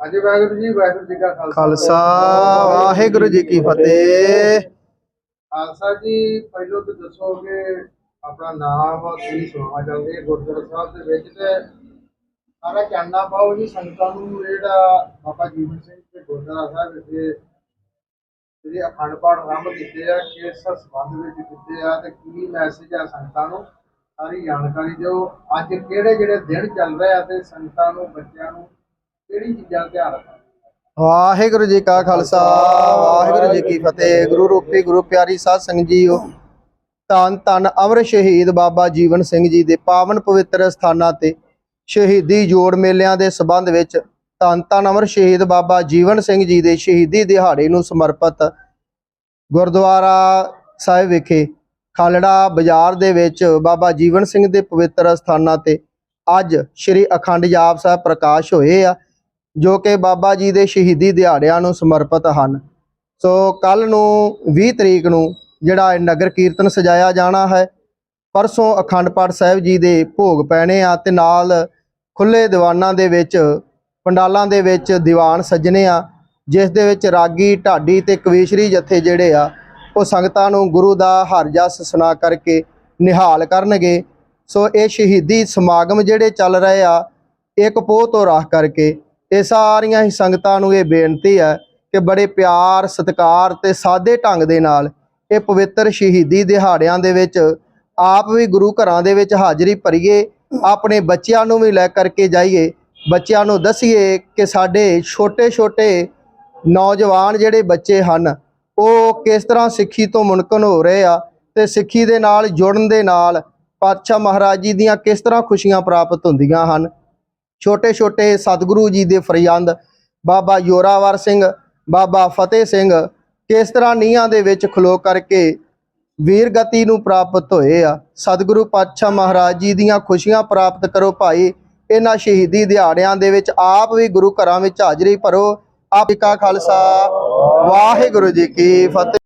ਹਾਂਜੀ ਵਾਹਿਗੁਰੂ ਜੀ ਵਾਹਿਗੁਰੂ ਜੀ ਕਾ ਖਾਲਸਾ। ਵਾਹਿਗੁਰੂ ਜੀ ਕੀ ਫਤਿਹ। ਖਾਲਸਾ ਜੀ ਪਹਿਲੋਂ ਤਾਂ ਦੱਸੋ ਕਿ ਆਪਣਾ ਨਾਮ ਕੀ ਚੱਲਦੇ ਹੈ? ਗੁਰਦੁਆਰਾ ਸਾਹਿਬ ਦੇ ਵਿੱਚ ਤੇ ਸਾਰਾ ਚਾਨਣਾ ਪਾਓ ਜੀ ਸੰਗਤਾਂ ਨੂੰ ਜਿਹੜਾ ਬਾਬਾ ਜੀਵਨ ਸਿੰਘ ਦੇ ਗੁਰਦੁਆਰਾ ਸਾਹਿਬ ਵਿਖੇ ਜਿਹੜੇ ਅਖੰਡ ਪਾਠ ਆਰੰਭ ਕੀਤੇ ਆ ਕਿਸ ਸੰਬੰਧ ਵਿੱਚ ਕੀਤੇ ਆ ਤੇ ਕੀ ਮੈਸੇਜ ਆ ਸੰਗਤਾਂ ਨੂੰ ਸਾਰੀ ਜਾਣਕਾਰੀ ਦਿਓ। ਅੱਜ ਕਿਹੜੇ ਜਿਹੜੇ ਦਿਨ ਚੱਲ ਰਹੇ ਆ ਤੇ ਸੰਗਤਾਂ ਨੂੰ ਬੱਚਿਆਂ ਨੂੰ ਕਿਹੜੀ ਚੀਜ਼ਾਂ ਦਾ ਧਿਆਨ ਰੱਖਣਾ? ਵਾਹਿਗੁਰੂ ਜੀ ਕਾ ਖਾਲਸਾ ਵਾਹਿਗੁਰੂ ਜੀ ਕੀ ਫਤਿਹ। ਗੁਰੂ ਰੂਪੀ ਗੁਰੂ ਪਿਆਰੀ ਸਾਧ ਸੰਗਤ ਜੀਓ। ਧੰਨ ਧੰਨ ਅਮਰ ਸ਼ਹੀਦ ਬਾਬਾ ਜੀਵਨ ਸਿੰਘ ਜੀ ਦੇ ਪਾਵਨ ਪਵਿੱਤਰ ਸਥਾਨਾਂ ਤੇ ਸ਼ਹੀਦੀ ਜੋੜ ਮੇਲਿਆਂ ਦੇ ਸਬੰਧ ਵਿੱਚ ਧੰਨ ਧੰਨ ਅਮਰ ਸ਼ਹੀਦ ਬਾਬਾ ਜੀਵਨ ਸਿੰਘ ਜੀ ਦੇ ਸ਼ਹੀਦੀ ਦਿਹਾੜੇ ਨੂੰ ਸਮਰਪਿਤ ਗੁਰਦੁਆਰਾ ਸਾਹਿਬ ਵਿਖੇ ਖਾਲੜਾ ਬਾਜ਼ਾਰ ਦੇ ਵਿੱਚ ਬਾਬਾ ਜੀਵਨ ਸਿੰਘ ਦੇ ਪਵਿੱਤਰ ਸਥਾਨਾਂ ਤੇ ਅੱਜ ਸ੍ਰੀ ਅਖੰਡ ਜਾਪ ਸਾਹਿਬ ਪ੍ਰਕਾਸ਼ ਹੋਏ ਆ। ਜੋ ਕਿ ਬਾਬਾ ਜੀ ਦੇ ਸ਼ਹੀਦੀ ਦਿਹਾੜਿਆਂ ਨੂੰ ਸਮਰਪਿਤ ਹਨ। ਸੋ ਕੱਲ ਨੂੰ 20 ਤਰੀਕ ਨੂੰ ਜਿਹੜਾ ਨਗਰ ਕੀਰਤਨ ਸਜਾਇਆ ਜਾਣਾ ਹੈ, ਪਰਸੋਂ ਅਖੰਡ ਪਾਠ ਸਾਹਿਬ ਜੀ ਦੇ ਭੋਗ ਪੈਣੇ ਆ ਤੇ ਨਾਲ ਖੁੱਲੇ ਦੀਵਾਨਾਂ ਦੇ ਵਿੱਚ, ਪੰਡਾਲਾਂ ਦੇ ਵਿੱਚ ਦੀਵਾਨ ਸੱਜਣੇ ਆ, ਜਿਸ ਦੇ ਵਿੱਚ ਰਾਗੀ, ਢਾਡੀ ਤੇ ਕਵੀਸ਼ਰੀ ਜਥੇ ਜਿਹੜੇ ਆ, ਉਹ ਸੰਗਤਾਂ ਨੂੰ ਗੁਰੂ ਦਾ ਹਰ ਜਸ ਸੁਣਾ ਕਰਕੇ ਨਿਹਾਲ ਕਰਨਗੇ। ਸੋ ਇਹ ਸ਼ਹੀਦੀ ਸਮਾਗਮ ਜਿਹੜੇ ਚੱਲ ਰਹੇ ਆ ਇੱਕ ਪੋਹ ਤੋਂ ਰਾਹ ਕਰਕੇ ਇਹ ਸਾਰੀਆਂ ਹੀ ਸੰਗਤਾਂ ਨੂੰ ਇਹ ਬੇਨਤੀ ਹੈ ਕਿ ਬੜੇ ਪਿਆਰ, ਸਤਿਕਾਰ ਤੇ ਸਾਦੇ ਢੰਗ ਦੇ ਨਾਲ ਇਹ ਪਵਿੱਤਰ ਸ਼ਹੀਦੀ ਦਿਹਾੜਿਆਂ ਦੇ ਵਿੱਚ ਆਪ ਵੀ ਗੁਰੂ ਘਰਾਂ ਦੇ ਵਿੱਚ ਹਾਜ਼ਰੀ ਭਰੀਏ, ਆਪਣੇ ਬੱਚਿਆਂ ਨੂੰ ਵੀ ਲੈ ਕਰਕੇ ਜਾਈਏ, ਬੱਚਿਆਂ ਨੂੰ ਦਸੀਏ ਕਿ ਸਾਡੇ ਛੋਟੇ-ਛੋਟੇ ਨੌਜਵਾਨ ਜਿਹੜੇ ਬੱਚੇ ਹਨ, ਉਹ ਕਿਸ ਤਰ੍ਹਾਂ ਸਿੱਖੀ ਤੋਂ ਮੁਨਕਨ ਹੋ ਰਹੇ ਆ ਤੇ ਸਿੱਖੀ ਦੇ ਨਾਲ ਜੁੜਨ ਦੇ ਨਾਲ ਪਾਤਸ਼ਾਹ ਮਹਾਰਾਜ ਜੀ ਦੀਆਂ ਕਿਸ ਤਰ੍ਹਾਂ ਖੁਸ਼ੀਆਂ ਪ੍ਰਾਪਤ ਹੁੰਦੀਆਂ ਹਨ। ਛੋਟੇ ਛੋਟੇ ਸਤਿਗੁਰੂ ਜੀ ਦੇ ਫਰਿਆੰਦ, ਬਾਬਾ ਯੋਰਾਵਰ ਸਿੰਘ, ਬਾਬਾ ਫਤਿਹ ਸਿੰਘ, ਕਿਸ ਤਰ੍ਹਾਂ ਨੀਹਾਂ ਦੇ ਵਿੱਚ ਖਲੋ ਕਰਕੇ ਵੀਰ ਗਤੀ ਨੂੰ ਪ੍ਰਾਪਤ ਹੋਏ ਆ। ਸਤਿਗੁਰੂ ਪਾਤਸ਼ਾਹ ਮਹਾਰਾਜ ਜੀ ਦੀਆਂ ਖੁਸ਼ੀਆਂ ਪ੍ਰਾਪਤ ਕਰੋ ਭਾਈ। ਇਹਨਾਂ ਸ਼ਹੀਦੀ ਦਿਹਾੜਿਆਂ ਦੇ ਵਿੱਚ ਆਪ ਵੀ ਗੁਰੂ ਘਰਾਂ ਵਿੱਚ ਹਾਜ਼ਰੀ ਭਰੋ। ਆਪ ਜੀ ਕਾ ਖਾਲਸਾ। ਵਾਹਿਗੁਰੂ ਜੀ ਕੀ ਫਤਿਹ।